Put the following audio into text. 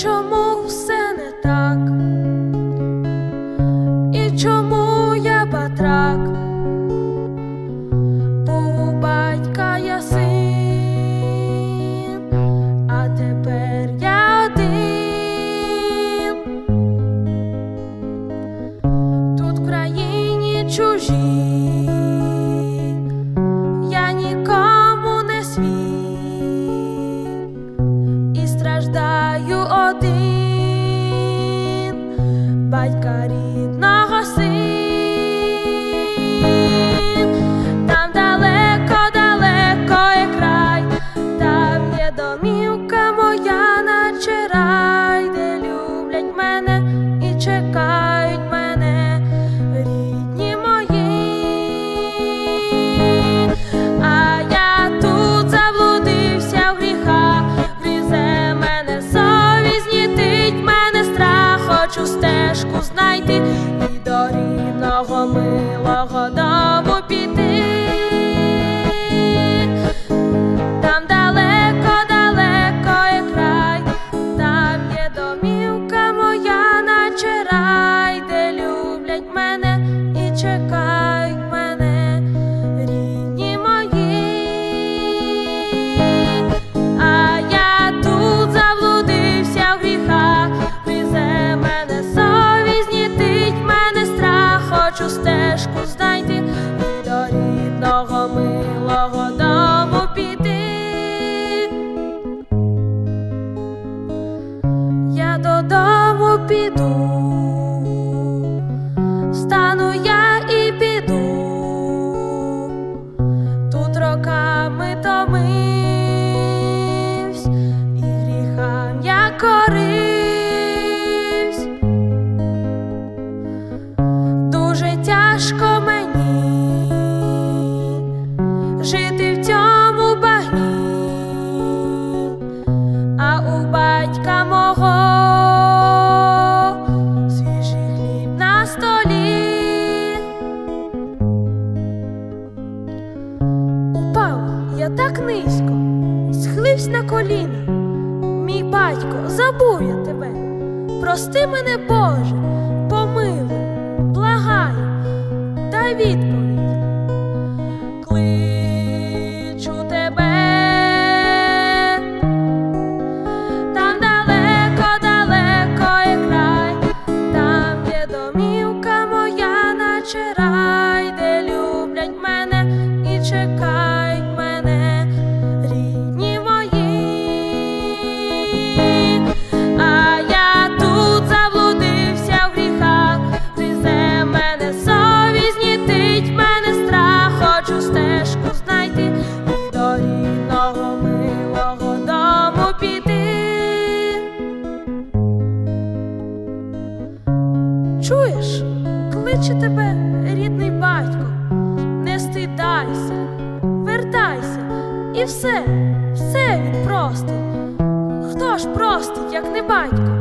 mucho amor. один батька рідний. знайти і до рідного милого. додому піду, стану я і піду, тут роками томивсь, і гріхам я коривсь, дуже тяжко мені жити в цьому багні, а у батька мого низько, схиливсь на коліна, мій батько, забув я тебе. Прости мене, Боже, помилуй, благай, дай відповідь. Кличе тебе, рідний батько, не стидайся, вертайся і все, все він просто. Хто ж простить, як не батько?